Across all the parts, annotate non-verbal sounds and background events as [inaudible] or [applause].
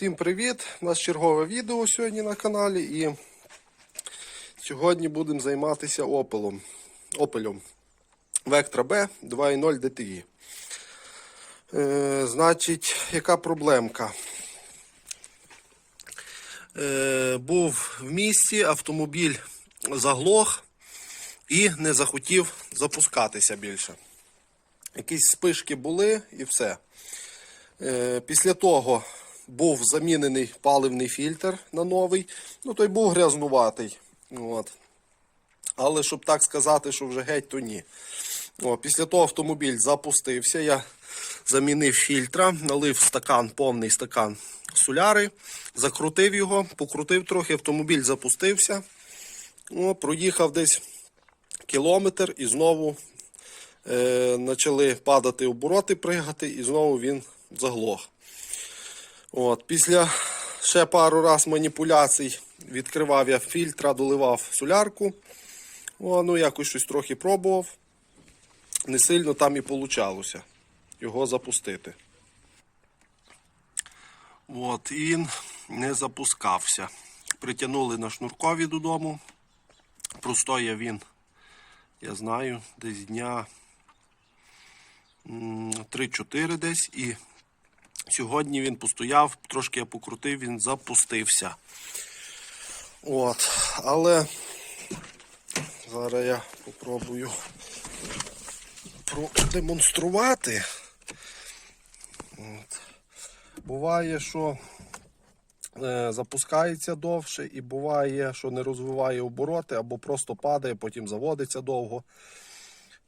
Всім привіт! У нас чергове відео сьогодні на каналі і сьогодні будемо займатися опелом. Опелем Vectra B 2.0 DTI. Е, значить, яка проблемка? Е, був в місті, автомобіль заглох і не захотів запускатися більше. Якісь спишки були і все. Е, Після того був замінений паливний фільтр на новий. Ну, той був грязнуватий. От. Але щоб так сказати, що вже геть, то ні. О, після того автомобіль запустився. Я замінив фільтра, налив стакан, повний стакан соляри, закрутив його, покрутив трохи, автомобіль запустився. О, проїхав десь кілометр і знову е, почали падати обороти, пригати, і знову він заглох. От, після ще пару раз маніпуляцій відкривав я фільтра, доливав солярку. О, ну, якось щось трохи пробував. Не сильно там і получалося його запустити. От, він не запускався. Притягнули на шнуркові додому. Простояв він, я знаю, десь дня 3-4 десь. І сьогодні він постояв, трошки я покрутив, він запустився. От, але зараз я попробую продемонструвати. От. Буває, що е, запускається довше, і буває, що не розвиває обороти, або просто падає, потім заводиться довго.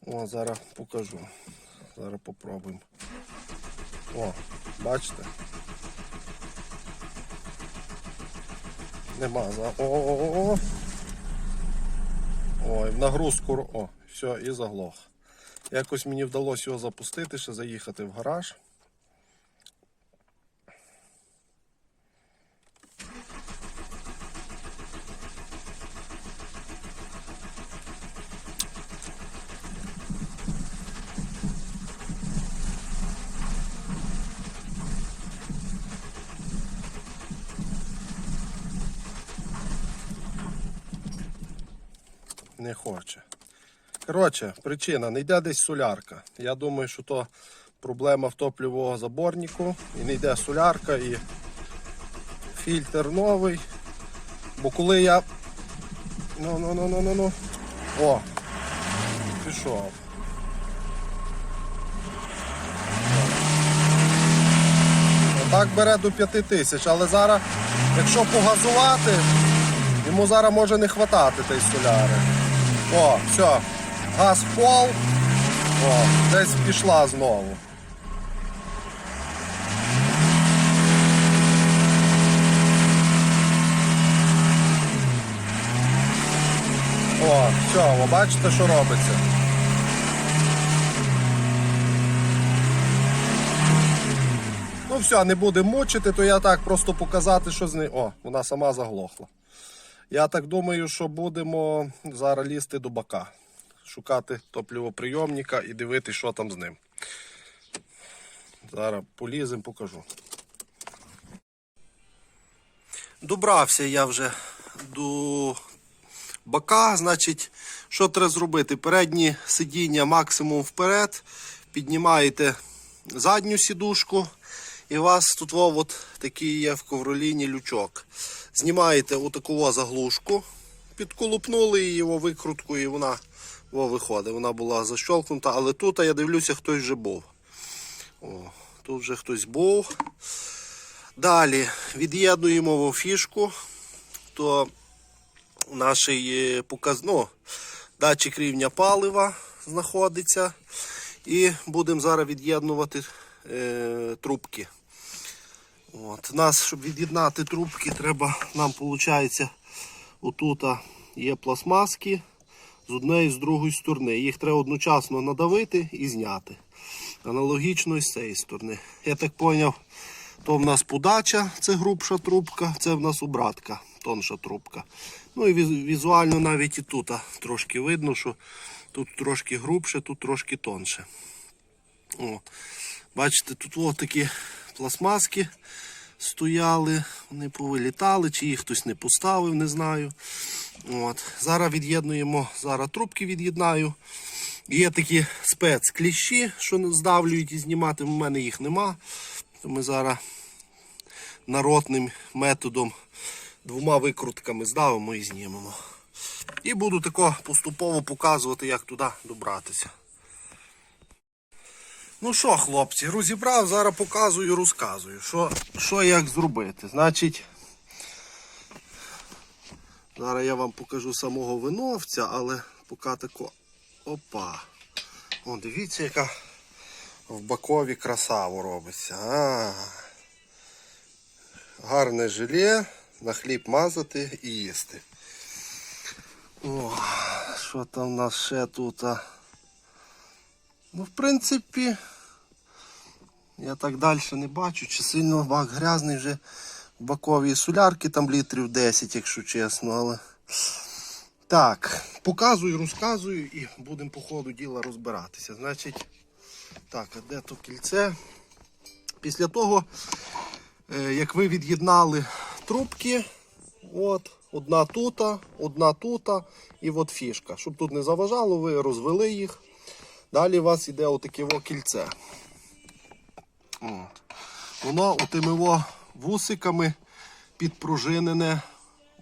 О, зараз покажу. Зараз попробуємо. О, бачите? Нема за. О-о-о. Ой, в нагрузку. О, все, і заглох. Якось мені вдалося його запустити, ще заїхати в гараж. Не хоче. Коротше, причина, не йде десь солярка. Я думаю, що то проблема в топливового заборнику. І не йде солярка, і фільтр новий. Бо коли я. Ну, ну, ну, ну, ну, ну. О! Пішов. Отак бере до 5 тисяч, але зараз, якщо погазувати, йому зараз може не хватати тієї соляри. О, все. Газ в пол. О, десь пішла знову. О, все, ви бачите, що робиться. Ну все, не будемо мучити, то я так просто показати, що з нею. О, вона сама заглохла. Я так думаю, що будемо зараз лізти до бака, шукати топливоприйомника і дивитися, що там з ним. Зараз поліземо, покажу. Добрався я вже до бака. Значить, що треба зробити? Передні сидіння максимум вперед. Піднімаєте задню сідушку. І у вас тут от такий є в ковроліні лючок. Знімаєте отаку заглушку, підколупнули її викрутку, і вона во, виходить. Вона була защолкнута, але тут я дивлюся, хтось вже був. О, тут вже хтось був. Далі від'єднуємо во фішку, то наш е, показ... ну, датчик рівня палива знаходиться. І будемо зараз від'єднувати е, трубки. От. Нас, щоб від'єднати трубки, треба, нам виходить, отут є пластмаски з однієї і з другої сторони. Їх треба одночасно надавити і зняти. Аналогічно і з цієї сторони. Я так зрозумів, то в нас подача, це грубша трубка, це в нас обратка, тонша трубка. Ну і візуально навіть і тут трошки видно, що тут трошки грубше, тут трошки тонше. О. Бачите, тут от такі пластмаски стояли, вони повилітали, чи їх хтось не поставив, не знаю. От. Зараз від'єднуємо, зараз трубки від'єднаю. Є такі спецкліщі, що здавлюють і знімати. У мене їх нема. То ми зараз народним методом двома викрутками здавимо і знімемо. І буду тако поступово показувати, як туди добратися. Ну що, хлопці, розібрав, зараз показую, розказую, що, що як зробити. Значить, зараз я вам покажу самого виновця, але поки тако. Опа. О, дивіться, яка в бакові красаву робиться. А. Гарне желе, на хліб мазати і їсти. О, що там у нас ще тут? а? Ну, в принципі, я так далі не бачу, чи сильно бак грязний вже в баковій солярки, там літрів 10, якщо чесно, але. Так, показую, розказую і будемо по ходу діла розбиратися. Значить, так, а де то кільце? Після того, е, як ви від'єднали трубки, от, одна тута, одна тута і от фішка. Щоб тут не заважало, ви розвели їх. Далі у вас йде отаке кільце. От. Воно отими во вусиками підпружинене.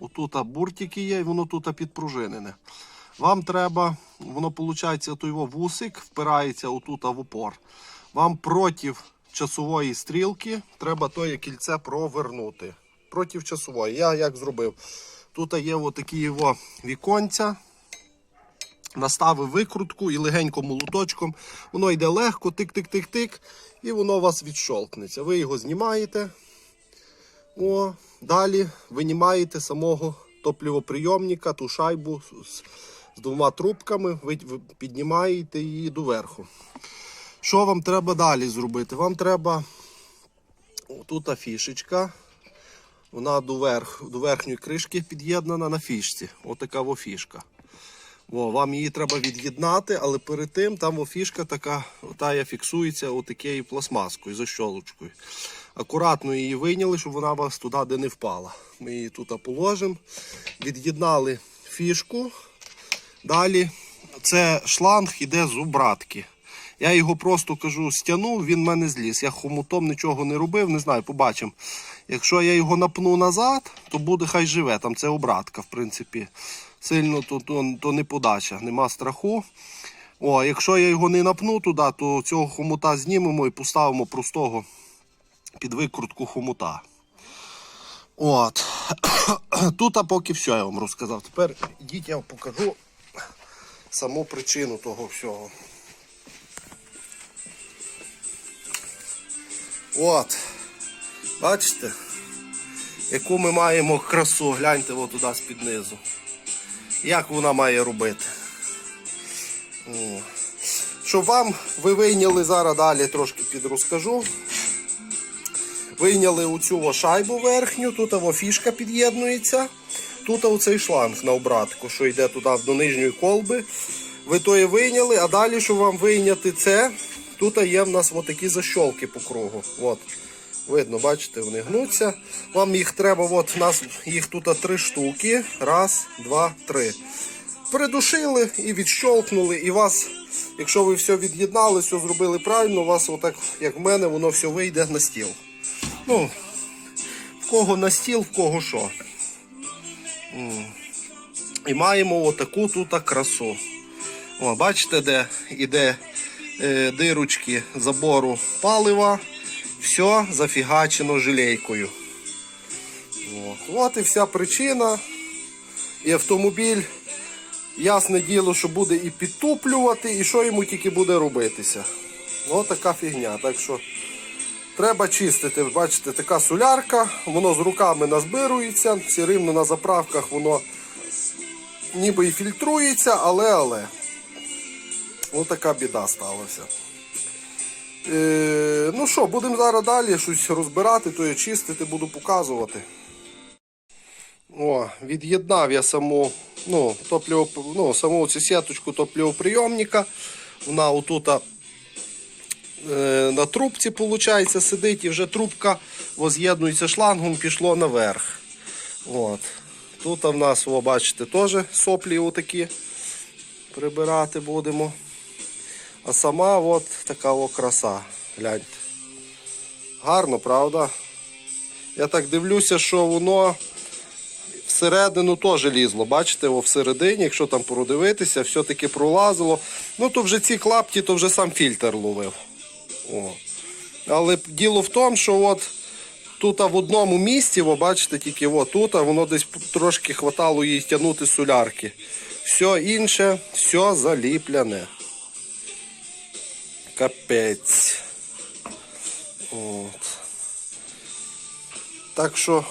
Отут буртики є, і воно тут підпружинене. Вам треба, воно виходить, той вусик впирається отут в упор. Вам проти часової стрілки треба тоє кільце провернути. Проти часової. Я як зробив? Тут є отакі його віконця. Наставив викрутку і легенько молоточком. Воно йде легко, тик-тик-тик-тик, і воно у вас відщолкнеться. Ви його знімаєте. О, далі винімаєте самого топливоприйомника, ту шайбу з, з двома трубками, ви, ви піднімаєте її доверху. Що вам треба далі зробити? Вам треба тут фішечка. Вона до, верх, до верхньої кришки під'єднана на фішці. Отака во фішка. О, вам її треба від'єднати, але перед тим там о, фішка така, ота фіксується отакою пластмаскою, защолочкою. Акуратно її вийняли, щоб вона вас туди де не впала. Ми її тут положимо. Від'єднали фішку. Далі це шланг іде з обратки. Я його просто кажу, стягнув, він в мене зліз. Я хомутом нічого не робив, не знаю, побачимо. Якщо я його напну назад, то буде хай живе. Там це обратка, в принципі. Сильно то, то, то не подача, нема страху. О, Якщо я його не напну туди, то цього хомута знімемо і поставимо простого під викрутку хомута. От. [coughs] Тут а поки все я вам розказав. Тепер йдіть, я вам покажу саму причину того всього. От. Бачите, яку ми маємо красу, гляньте туди з-під низу. Як вона має робити? Щоб вам ви вийняли зараз далі трошки підрозкажу. Вийняли оцю шайбу верхню, тут фішка під'єднується. Тут оцей шланг на обратку, що йде туди до нижньої колби. Ви тої вийняли, а далі, щоб вам вийняти це, тут є в нас такі защолки по кругу. От. Видно, бачите, вони гнуться. Вам їх треба, от, у нас їх тут три штуки. Раз, два, три. Придушили і відщолкнули. І вас, якщо ви все від'єднали, все зробили правильно, у вас, отак, як в мене, воно все вийде на стіл. Ну, в кого на стіл, в кого що. І маємо отаку тут красу. О, бачите, де іде е, дирочки забору палива. Все зафігачено жилейкою. От. І вся причина. І автомобіль, ясне діло, що буде і підтоплювати, і що йому тільки буде робитися. Ось така фігня. Так що треба чистити. Бачите, така солярка, воно з руками назбирується, все рівно на заправках воно ніби і фільтрується, але але. Ось така біда сталася. Е, ну що, будемо зараз далі щось розбирати, то я чистити, буду показувати. О, від'єднав я саму, ну, топливо, ну, саму цю сіточку топливоприйомника. Вона отут е, на трубці, виходить, сидить, і вже трубка воз'єднується шлангом, пішло наверх. От. Тут в нас, о, бачите, теж соплі отакі прибирати будемо. А сама от така о краса. Гляньте. Гарно, правда? Я так дивлюся, що воно всередину теж лізло. Бачите, о, всередині, якщо там продивитися, все-таки пролазило. Ну, то вже ці клапті, то вже сам фільтр ловив. О. Але діло в тому, що от тут в одному місці, ви бачите, тільки от тут, воно десь трошки хватало їй тягнути солярки. Все інше, все заліпляне. Капець. От. Так що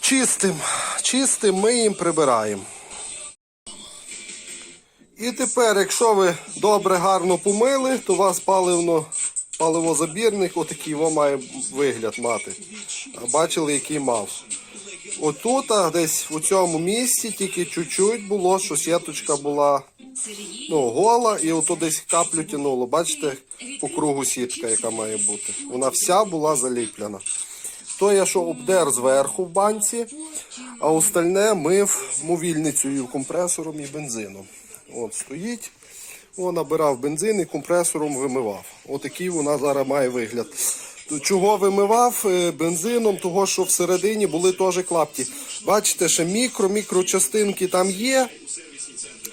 чистим, чистим ми їм прибираємо. І тепер, якщо ви добре гарно помили, то у вас паливно, паливозабірник отакий во має вигляд мати. Бачили, який мав. Отут, а десь у цьому місці, тільки чуть-чуть було, що сіточка була ну, гола, і ото десь каплю тянуло. Бачите, по кругу сітка, яка має бути. Вона вся була заліплена. То я що обдер зверху в банці, а остальне мив мовільницею, компресором і бензином. От стоїть. О, набирав бензин і компресором вимивав. Отакий вона зараз має вигляд. Чого вимивав Е, бензином? Того, що всередині були теж клапті. Бачите, ще мікро-мікрочастинки там є.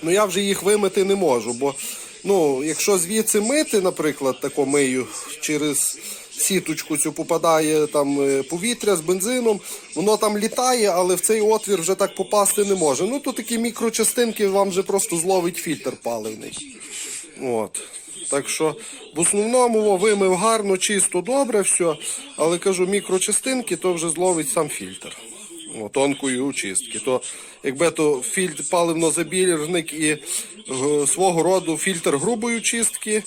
Ну я вже їх вимити не можу, бо ну, якщо звідси мити, наприклад, тако мию через сіточку цю попадає там е, повітря з бензином, воно там літає, але в цей отвір вже так попасти не може. Ну то такі мікрочастинки вам вже просто зловить фільтр паливний. От. Так що в основному вимив гарно, чисто, добре, все. Але кажу, мікрочастинки то вже зловить сам фільтр. Тонкої очистки. То якби то фільтр паливно-забірник і е, свого роду фільтр грубої чистки,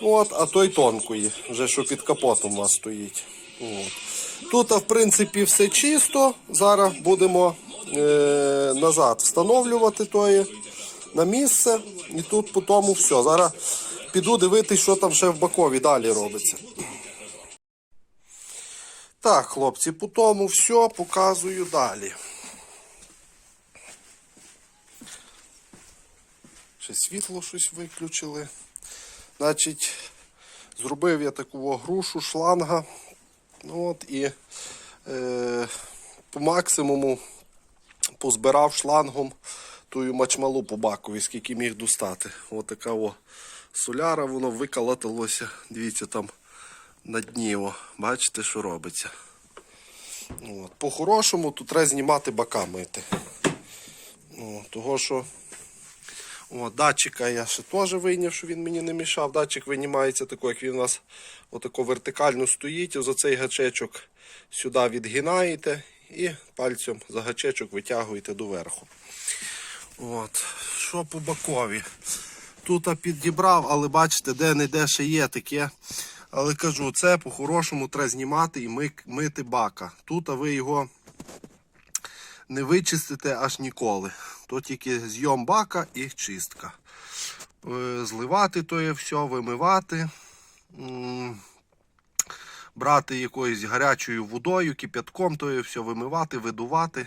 от, а той тонкої, вже що під капотом у вас стоїть. От. Тут, в принципі, все чисто. Зараз будемо е, назад встановлювати тої на місце. І тут по тому все. Зараз піду дивитись, що там ще в Бакові далі робиться. Так, хлопці, по тому все показую далі. Ще світло щось виключили. Значить, зробив я таку грушу шланга. Ну, От, і е, по максимуму позбирав шлангом тую мачмалу по бакові, скільки міг достати. Ось така о соляра, воно виколотилося. Дивіться там на дні. О. Бачите, що робиться. По-хорошому тут треба знімати бока мити. О, того що о, датчика я ще теж вийняв, що він мені не мішав. Датчик винімається тако, як він у нас отако вертикально стоїть. Ось цей гачечок сюди відгинаєте і пальцем за гачечок витягуєте доверху. От. Що по бокові? Тут підібрав, але бачите, де-не-де ще є таке. Але кажу, це по-хорошому треба знімати і мити бака. Тут а ви його не вичистите аж ніколи. То тільки зйом бака і чистка. Е, Зливати то є все, вимивати. Брати якоюсь гарячою водою, кип'ятком, то є все вимивати, видувати.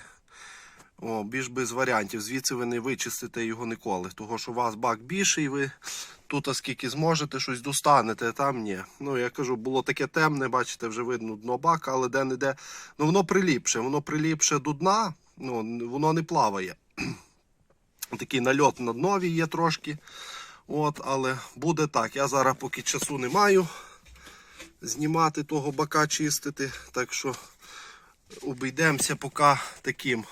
О, більш без варіантів. Звідси ви не вичистите його ніколи. Того, що у вас бак більший, ви тут, а скільки зможете, щось достанете, а там ні. Ну, я кажу, було таке темне, бачите, вже видно дно бака, але де-не-де. Ну, воно приліпше, воно приліпше до дна, ну, воно не плаває. [clears throat] Такий нальот на днові є трошки. От, але буде так. Я зараз поки часу не маю знімати того бака, чистити. Так що обійдемося поки таким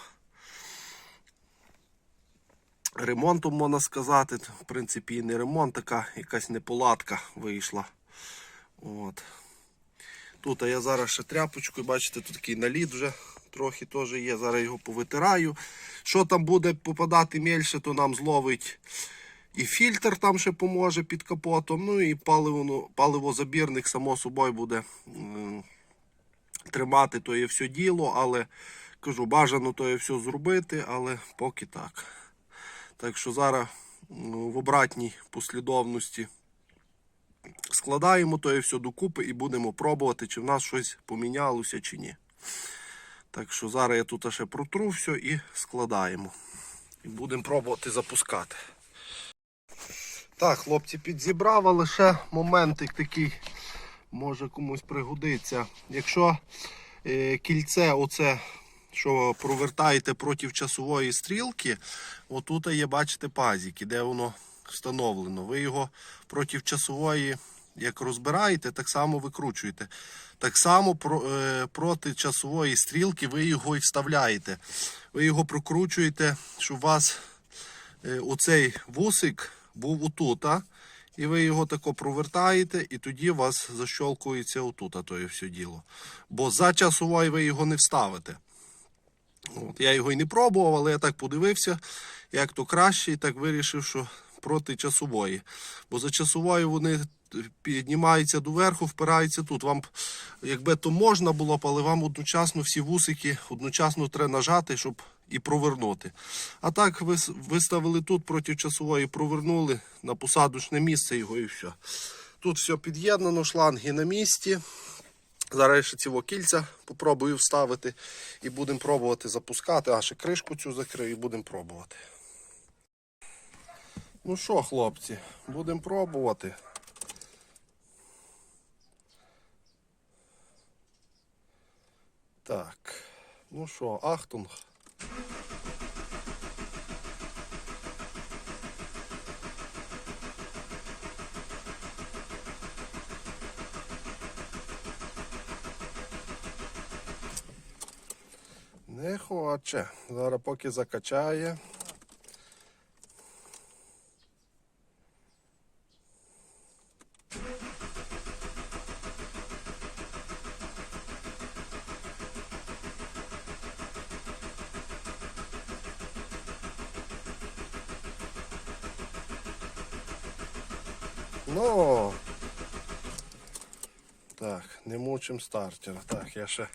ремонтом, можна сказати. В принципі, і не ремонт, така якась неполадка вийшла. От. Тут а я зараз ще тряпочкою, бачите, тут такий наліт вже трохи теж є. Зараз його повитираю. Що там буде попадати мельше, то нам зловить і фільтр там ще поможе під капотом. Ну і паливо, паливозабірник, само собою, буде тримати то є все діло, але кажу, бажано то є все зробити, але поки так. Так що зараз в обратній послідовності Складаємо то і все докупи і будемо пробувати, чи в нас щось помінялося чи ні. Так що зараз я тут ще протру все і складаємо. І будемо пробувати запускати. Так, хлопці, підзібрав, але ще моментик такий може комусь пригодиться. Якщо е, кільце, оце, що провертаєте проти часової стрілки, отут є, бачите, пазики, де воно встановлено. Ви його проти часової, як розбираєте, так само викручуєте. Так само е, проти часової стрілки ви його і вставляєте. Ви його прокручуєте, щоб у вас е, оцей вусик був отут, і ви його тако провертаєте, і тоді у вас защолкується отут, а то є все діло. Бо за часовою ви його не вставите. От, я його і не пробував, але я так подивився, як то краще, і так вирішив, що проти часової. Бо за часовою вони піднімаються доверху, впираються тут. Вам, якби то можна було але вам одночасно всі вусики одночасно треба нажати, щоб і провернути. А так ви виставили тут проти часової, провернули на посадочне місце його і все. Тут все під'єднано, шланги на місці. Зараз ще ці кільця попробую вставити і будемо пробувати запускати. А ще кришку цю закрию і будемо пробувати. Ну що, хлопці, будемо пробувати. Так, ну що, Ахтунг. Не хоче. Зараз поки закачає. Ну. Так, не мучим стартера. Так, я ще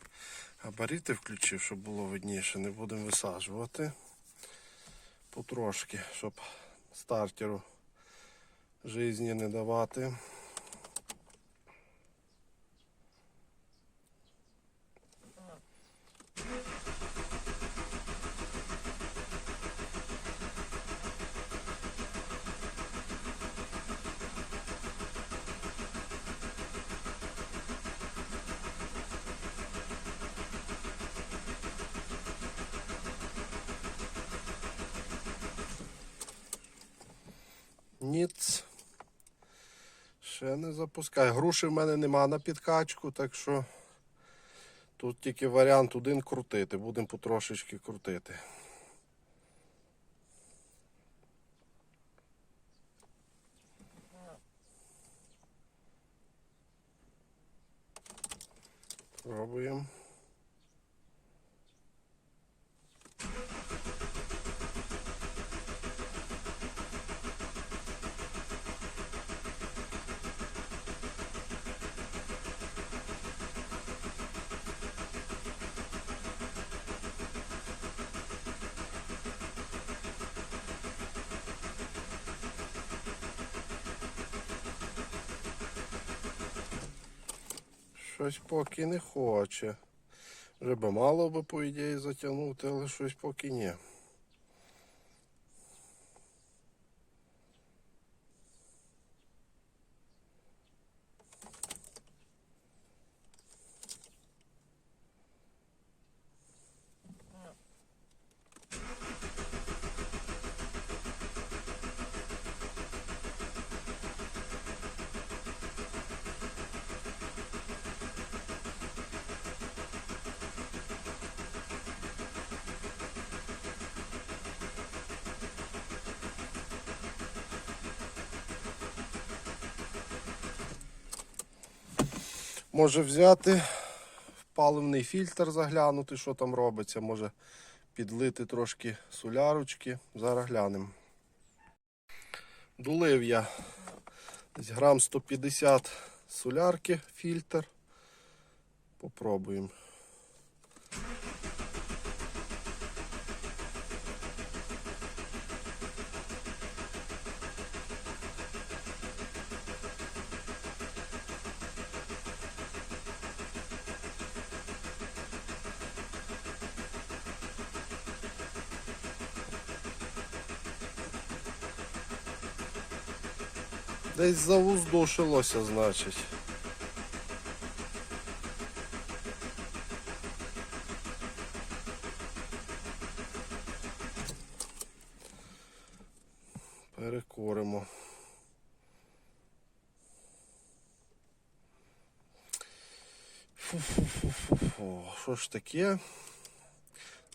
габарити включив, щоб було видніше. Не будемо висаджувати. Потрошки, щоб стартеру житті не давати. Запускай. Груші в мене нема на підкачку, так що тут тільки варіант один крутити. Будемо потрошечки крутити. Пробуємо. Щось поки не хоче. Би мало би, по ідеї, затягнути, але щось поки ні. Може взяти паливний фільтр, заглянути, що там робиться. Може підлити трошки солярочки. Зараз глянемо. Долив я десь грам 150 солярки фільтр. Попробуємо. Десь завуздушилося, значить. Перекоримо. Фу-фу-фу-фу-фу. Що ж таке?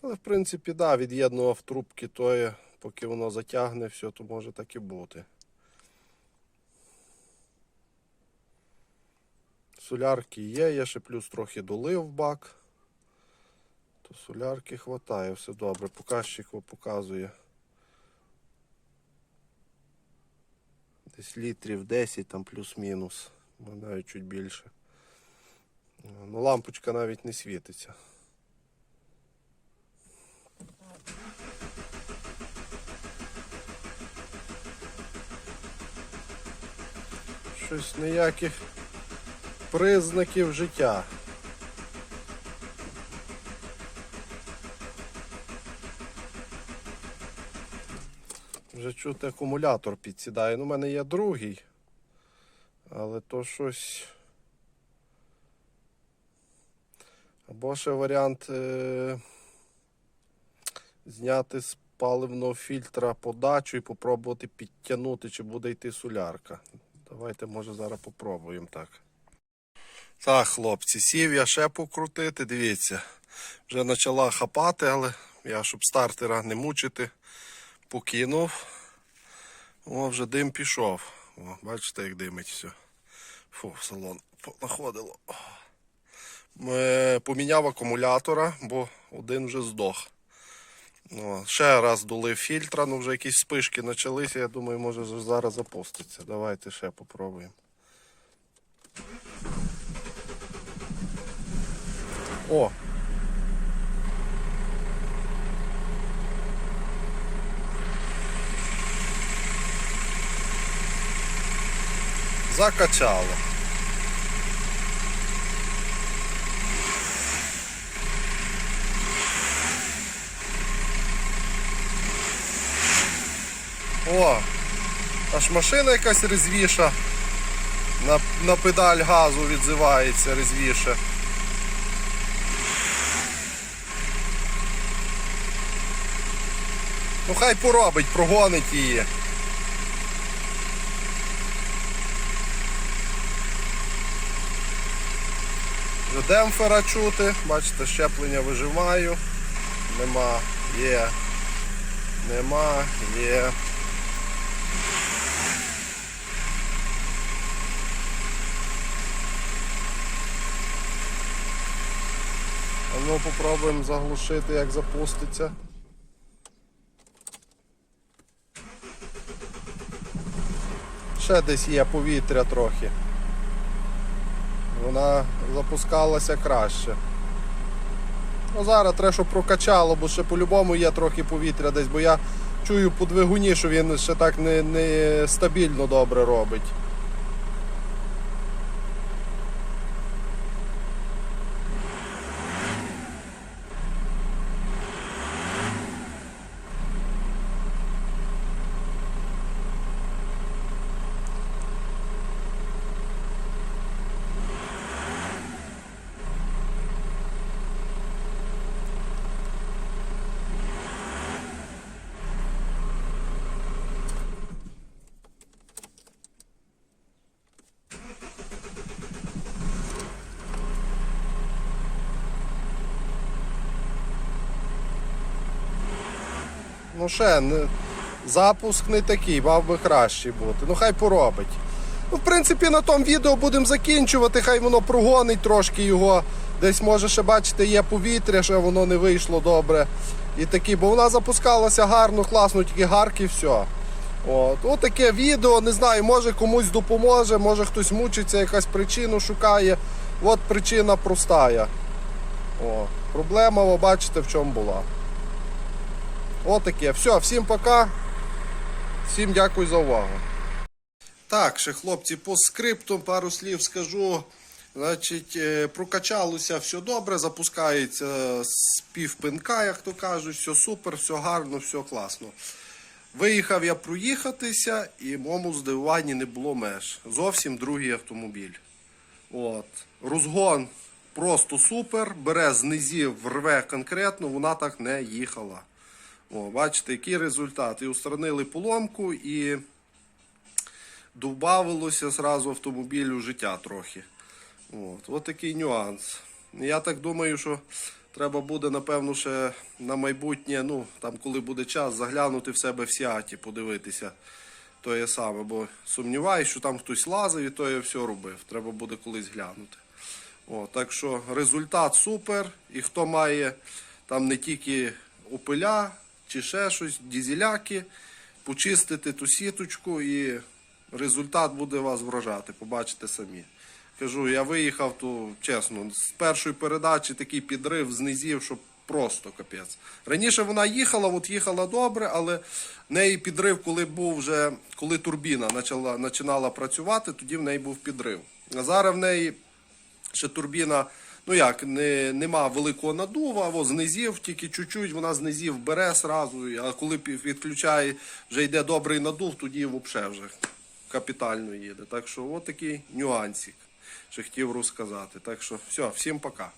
Але в принципі, да, від'єднував трубки тої, поки воно затягне все, то може так і бути. Солярки є, я ще плюс трохи долив бак. То солярки хватає, все добре. Показчик показує. Десь літрів 10, там плюс-мінус. Навіть чуть більше. Ну, лампочка навіть не світиться. Щось ніяких признаків життя. Вже чути акумулятор підсідає. Ну, у мене є другий. Але то щось. Або ще варіант е... зняти з паливного фільтра подачу і попробувати підтягнути, чи буде йти солярка. Давайте, може, зараз попробуємо так. Так, хлопці, сів я ще покрутити, дивіться. Вже почала хапати, але я, щоб стартера не мучити, покинув. О, вже дим пішов. О, бачите, як димить все. Фу, салон находило. Е, Поміняв акумулятора, бо один вже здох. О, ще раз долив фільтра, ну вже якісь спишки почалися. Я думаю, може зараз запуститься. Давайте ще попробуємо. О! Закачало. О, аж машина якась резвіша. На, на педаль газу відзивається резвіше. Ну хай поробить, прогонить її. Демпфера чути, бачите, щеплення вижимаю. Нема, є. Нема, є. А ну попробуємо заглушити, як запуститься. Ще десь є повітря трохи. Вона запускалася краще. Ну зараз треба, щоб прокачало, бо ще по-любому є трохи повітря десь, бо я чую по двигуні, що він ще так не, не стабільно добре робить. Ну ще не, запуск не такий, мав би кращий бути. Ну хай поробить. Ну, в принципі, на тому відео будемо закінчувати, хай воно прогонить трошки його. Десь може ще бачите, є повітря, ще воно не вийшло добре. І такі, бо вона запускалася гарно, класно, тільки гарки, все. От. От таке відео, не знаю, може комусь допоможе, може хтось мучиться, якась причину шукає. От причина простая. О, проблема, ви бачите, в чому була. Отаке. Все, всім пока. Всім дякую за увагу. Так, ще хлопці, по скрипту пару слів скажу. Значить, е, прокачалося все добре, запускається з півпинка, як то кажуть, все супер, все гарно, все класно. Виїхав я проїхатися, і моєму здивуванні не було меж. Зовсім другий автомобіль. От. Розгон просто супер. Бере з низів, рве конкретно, вона так не їхала. О, бачите, який результат. І устранили поломку, і добавилося зразу автомобілю життя трохи. От, от такий нюанс. Я так думаю, що треба буде, напевно, ще на майбутнє, ну, там, коли буде час, заглянути в себе в Сіаті, подивитися то саме, бо сумніваюся, що там хтось лазив і то я все робив. Треба буде колись глянути. О, так що результат супер. І хто має там не тільки опиля чи ще щось, дізеляки, почистити ту сіточку і результат буде вас вражати, побачите самі. Кажу, я виїхав, то чесно, з першої передачі такий підрив з низів, що просто капець. Раніше вона їхала, от їхала добре, але в неї підрив, коли був вже, коли турбіна почала, починала працювати, тоді в неї був підрив. А зараз в неї ще турбіна, ну як, не, нема великого надува, або з низів, тільки чуть-чуть вона з низів бере сразу, а коли відключає, вже йде добрий надув, тоді взагалі вже капітально їде. Так що от нюансик, що хотів розказати. Так що все, всім пока.